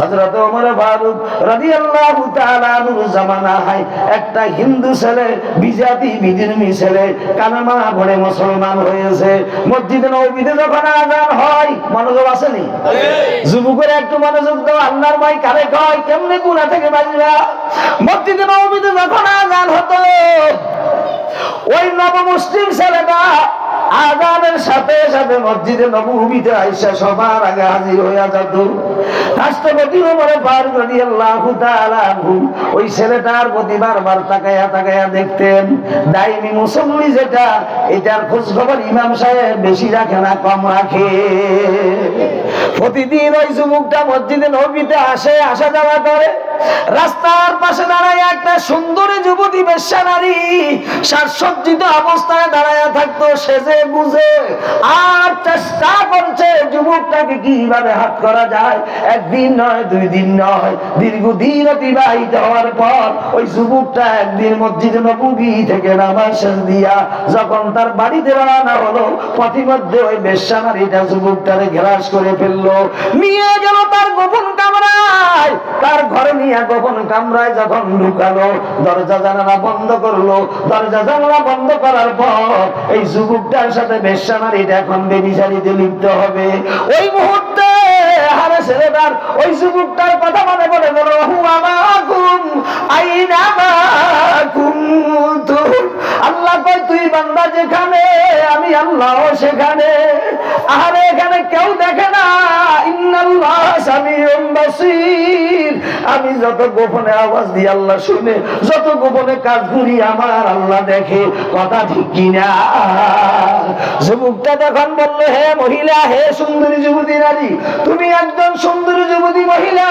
হযরত ওমর ফারুক রাদিয়াল্লাহু তাআলা আনহু জামানায় একটা হিন্দু ছেলে, বিজাতি, বিধর্মী ছেলে, কালেমা পড়ে মুসলমান হয়েছে। মসজিদে নববীতে যখন আজান হয়, মনোযোগ আসেনি? যুবকের একটু মনোযোগ দাও, আল্লাহর ভাই কারে কয়, কেমনে গুণা থেকে বাঁচবা? মসজিদে নববীতে যখন আজান হতো, ওই নবমুসলিম ছেলেটা আজানের সাথে সাথে মসজিদে নবভূমিতে আইসা সবার আগে হাজির হইয়া যেত রাষ্ট্রপতি ওমরে ফারুক রাদিয়াল্লাহু ওই ছেলেটার প্রতি বারবার তাকায়া তাকায়া দেখতেন। দাইমি মুসল্লি যেটা, এটার খোঁজ খবর ইমাম সাহেব বেশি রাখে না, কম রাখে। প্রতিদিন ওই যুবকটা মসজিদে নবীতে আসে, আসা যাওয়া করে। রাস্তার পাশে দাঁড়ায় একটা সুন্দরী যুবতী বেশ্যা নারী সাজসজ্জিত অবস্থায় দাঁড়ায় থাকতো সেজে বুঝে আর চেষ্টা করছে যুবকটাকে কীভাবে হাত করা যায়। একদিন নয়, দুই দিন নয়, দীর্ঘদিন অতিবাহিত হওয়ার পর ওই যুবকটা একদিন মসজিদে নবী থেকে নামাজ শেষ দিয়া যখন তার বাড়িতে রওনা হলো, পথিমধ্যে ওই বেশ্যা নারীটা যুবকটারে গ্রাস করে ফেলল। নিয়ে গেল তার গোপন তার ঘরে নিয়ে গোপন কামরায় যখন ঢুকালো, দরজা জানালা বন্ধ করল। দরজা জানালা বন্ধ করার পর এই যুবকটার সাথে বেশ্যা নারীটা এখন বেবিচারিতে লিপ্ত হবে। ওই মুহূর্তে হারে ছেলেটার ওই যুবকটার কথা মনে পড়ে গেল হুয়া মাকুম আইনা মাকুম আল্লাহ কয়, তুই বান্দা যেখানে, আমি আল্লাহ সেখানে। আরে এখানে কেউ দেখে না, ইন্নাল্লাহ সামিউম আমি যত গোপনে আওয়াজ দিই আল্লাহ শুনে, যত গোপনে কাজ করি, আমার আল্লাহ দেখে কথা ঠিক কিনা। যুবকটা তখন বলল, হে মহিলা, হে সুন্দরী যুবতী নারী, তুমি একজন সুন্দরী যুবতী মহিলা।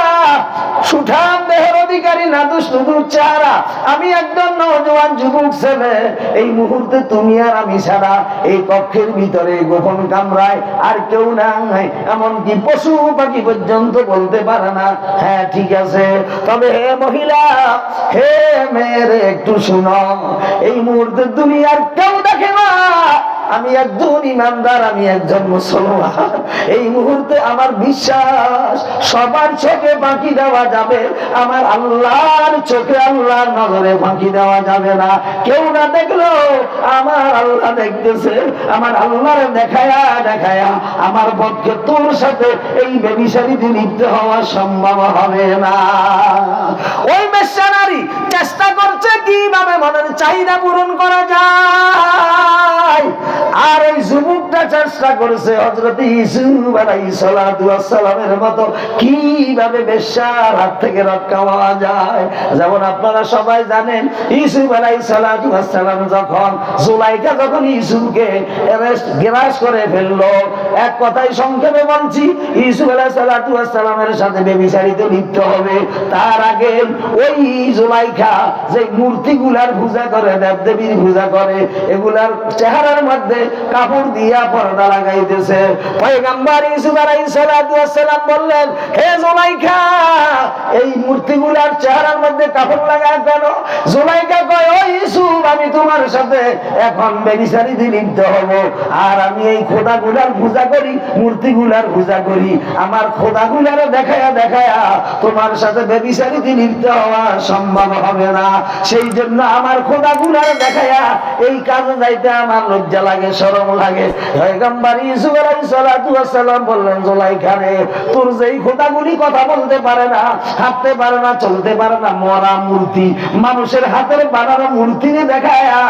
সুঠাম দেহের অধিকারী, নাদুস নুদুর চেহারা। আমি একজন নজওয়ান যুবক ছেলে। এই মুহূর্তে তুমি আর আমি ছাড়া এই কক্ষের ভিতরে গোপন কামরায় আর কেউ নাই। এমনকি পশু পাখি পর্যন্ত বলতে পারে না। হ্যাঁ ঠিক আছে। তবে হে মহিলা হে মেয়ের একটু শুনো এই মুহূর্তে দুনিয়ার কেউ আমি একজন ইমানদার, আমি একজন মুসলমান। এই মুহূর্তে আমার বিশ্বাস সবার চোখে বাকি দেওয়া যাবে। আমার আল্লাহর চোখে আল্লাহর নজরে বাকি দেওয়া যাবে না। কেউ না দেখল, আমার আল্লাহ দেখতেছে। আমার আল্লাহর দেখায়া দেখায়া আমার পক্ষে তোর সাথে এই বেবিসারিতে লিপ্ত হওয়া সম্ভব হবে না। ওই বেশ্যা নারী চেষ্টা করছে কীভাবে মনের চাহিদা পূরণ করা যায়? আর ওই যুবকটা চেষ্টা করেছে হজরত ইসুফ ওয়াস সালামের মতো কীভাবে বেশ্যার হাত থেকে রক্ষা পাওয়া যায়? যেমন আপনারা সবাই জানেন ইসুফ ওয়াস সালাম যখন জুলাইকা যখন ইসুফকে অ্যারেস্ট গ্রাস করে ফেলল, এক কথাই সংক্ষেপে বলছি ইসুফ ওয়াস সালামের সাথে বেবিচারিতে লিপ্ত হবে। তার আগে ওই জুলাইখা যে মূর্তিগুলার পূজা করে, দেবদেবীর পূজা করে, এগুলার চেহারার মধ্যে কাপড় দিয়া পর্দা লাগাইতেছে। বললেন, হে জুলাইখা, এই মূর্তিগুলার চেহারার মধ্যে কাপড় লাগায় কেন? জুলাইখা কয়, ও আমি তোমার সাথে এখন হব। আর আমি এই খোদাগুলার পূজা করি, মূর্তিগুলার পূজা করি। আমার খোদাগুলার দেখায়া দেখায়া তোমার সাথে বেবিচারিতে লিপ্ত হওয়া সম্ভব হবে না। সেই জন্য আমার খোদাগুলার দেখায়া এই কাজে যাইতে আমার লজ্জা লাগে শরম লাগে। পয়গম্বর ইসুফ আলাইহিস সালাতু ওয়াস সালাম বললেন জুলাইখা রে তোর যেই খোদাগুলি কথা বলতে পারে না, হাঁটতে পারে না, চলতে পারে না, মরা মূর্তি, মানুষের হাতের বানানো মূর্তি দেখায়া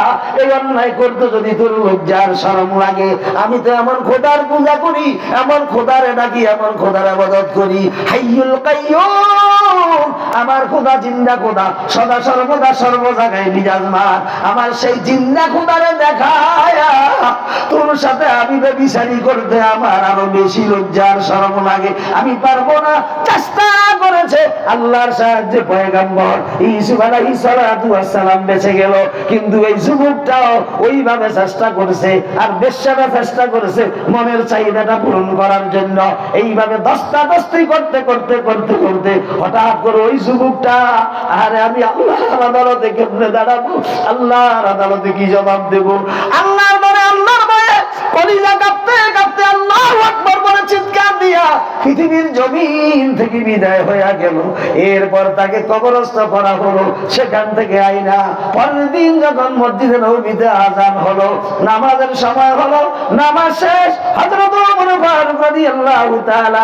এই অন্যায় করতে যদি তোর লজ্জার শরম লাগে। আমি তো এমন খোদার পূজা করি, এমন খোদারে ডাকি, এমন খোদার আবাদত করি। হাইয়ুল কাইয়ুম আমার খোদা জিন্দা খোদা, সদা সর্বদা সর্ব জায়গায় বিরাজমান। আমার সেই জিন্দা খোদারে তোর সাথে আমি করতে আমার আরও বেশি লজ্জার লাগে। আমি পারব না, চেষ্টা করেছে আল্লাহর সাহায্যে পয়গাম্বর। ইসুফ সালাম বেঁচে গেল, কিন্তু এই যুবকটাও ওইভাবে চেষ্টা করেছে আর বেশ্যাটা চেষ্টা করেছে মনের চাহিদাটা পূরণ করার জন্য। এইভাবে দস্তা দস্তি করতে করতে করতে করতে হঠাৎ ওই আরে আমি আল্লাহর আদালতে দাঁড়াবো? কি জবাব দেব? আল্লাহর আল্লাহর কাঁপতে কাঁপতে আল্লাহ আকবার দিয়া পৃথিবীর জমিন থেকে বিদায় হয়ে গেল। এরপর তাকে কবরস্থ করা হলো। সেখান থেকে আইনা পরের দিন যখন মসজিদে নবীতে আজান হলো, নামাজের সময় হলো, নামাজ শেষ তাআলা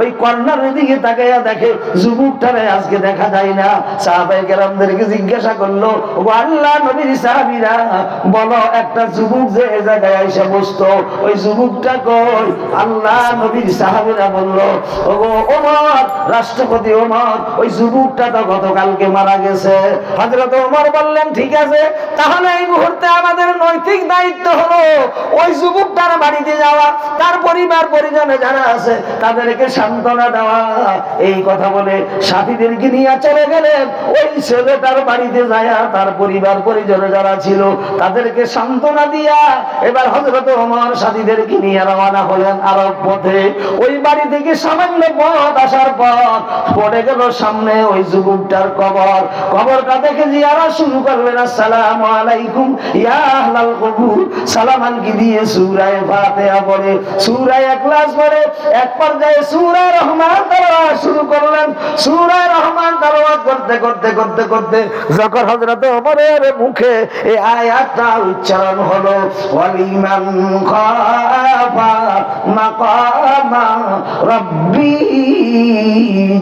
ওই কর্নারের দিকে তাকাইয়া দেখে, যুবকটারে আজকে দেখা যায় না। সাহাবায়ে কেরামদেরকে জিজ্ঞাসা করল, ও আল্লাহ নবীর সাহাবীরা, বলো একটা যুবক যে জায়গায় এসে বসতো? ওই যুবকটা কই আল্লাহ নবীর সাহাবীরা বলল, ওগো ওমর, রাষ্ট্রপতি ওমর, ওই যুবকটা তো গতকালকে মারা গেছে। হযরত ওমর বললেন, ঠিক আছে, তাহলে এই মুহূর্তে আমাদের নৈতিক দায়িত্ব হলো ওই যুবকটার বাড়িতে যাওয়া। তার পরিবার, পরিজনে যারা আছে, তাদেরকে সান্ত্বনা দেওয়া। এই কথা বলে সাথীদেরকে নিয়ে চলে গেলেন। ওই ছেলেটার বাড়িতে যায় তার পরিবার, পরিজনে যারা ছিল, তাদেরকে সান্ত্বনা দিয়া এবার হজরত ওমর সাথীদেরকে নিয়ে রওনা হলেন আরব পথে। ওই বাড়ি থেকে সামান্য পথ আসার পর পড়ে গেল সামনে ওই যুবকটার কবর। কবরটা দেখে জিয়ারা শুরু করলেন আসসালামু আলাইকুম, ইয়া কবুর। সালামান কি দিয়ে সূরায়ে ফাতিহা পড়ে। সূরায়ে ইখলাস পড়ে। এক পর্যায়ে সূরা রহমান তেলাওয়াত শুরু করলেন। সূরা রহমান তেলাওয়াত করতে করতে করতে করতে যখন হযরত ওমরের মুখে এই আয়াতটা উচ্চারণ হলো ওয়ালিমান খাফা মাকামা রাব্বি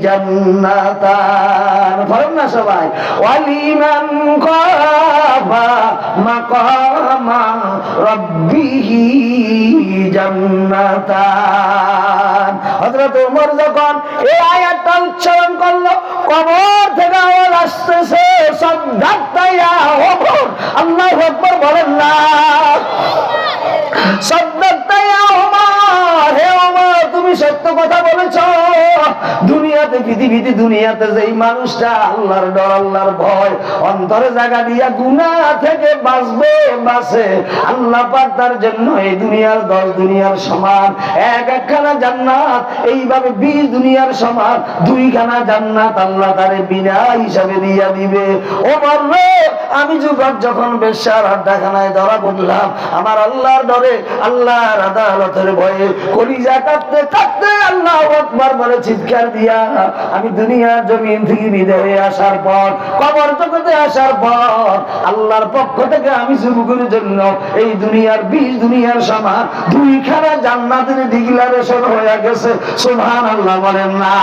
জান্নাতান। পড়েন না সবাই। ওয়ালিমান খাফা মাকামা রাব্বিহি জান্নাতান। হযরত ওমর যখন এই আয়াতটা উচ্চারণ করল, কবর থেকে আওয়াজ আসতেছে সদ্দাত্তাইয়া ওমর আল্লাহু আকবার বলেন না দুনিয়াতে, পৃথিবীতে, দুনিয়াতে যেই মানুষটা আল্লাহর ডর, আল্লাহর ভয়, অন্তরে জায়গা দিয়া থেকে বাঁচবে, বাঁচে। আল্লাহ পাক তার জন্য এই দুনিয়ার দশ দুনিয়ার সমান, এক একখানা জান্নাত, এইভাবে বিশ দুনিয়ার সমান, দুইখানা জান্নাত আল্লাহ তারে বিনা হিসাবে দিয়া দিবে। রে আমি যুগত যখন বেশ্যার আড্ডাখানায় ধরা পড়লাম, আমার আল্লাহর ডরে, আল্লাহর আদালতের ভয়ে কলিজা কাঁদতে আল্লাহ আকবার বলে চিৎকার দিয়া আমি দুনিয়ার জমিন থেকে বিদায় আসার পর, কবর জগতে আসার পর, আল্লাহর পক্ষ থেকে আমি যুবকের জন্য এই দুনিয়ার বিশ দুনিয়ার সমান দুইখানা জান্নাতের ডিক্লারেশন হয়ে গেছে। সোহান আল্লাহ বলেন না।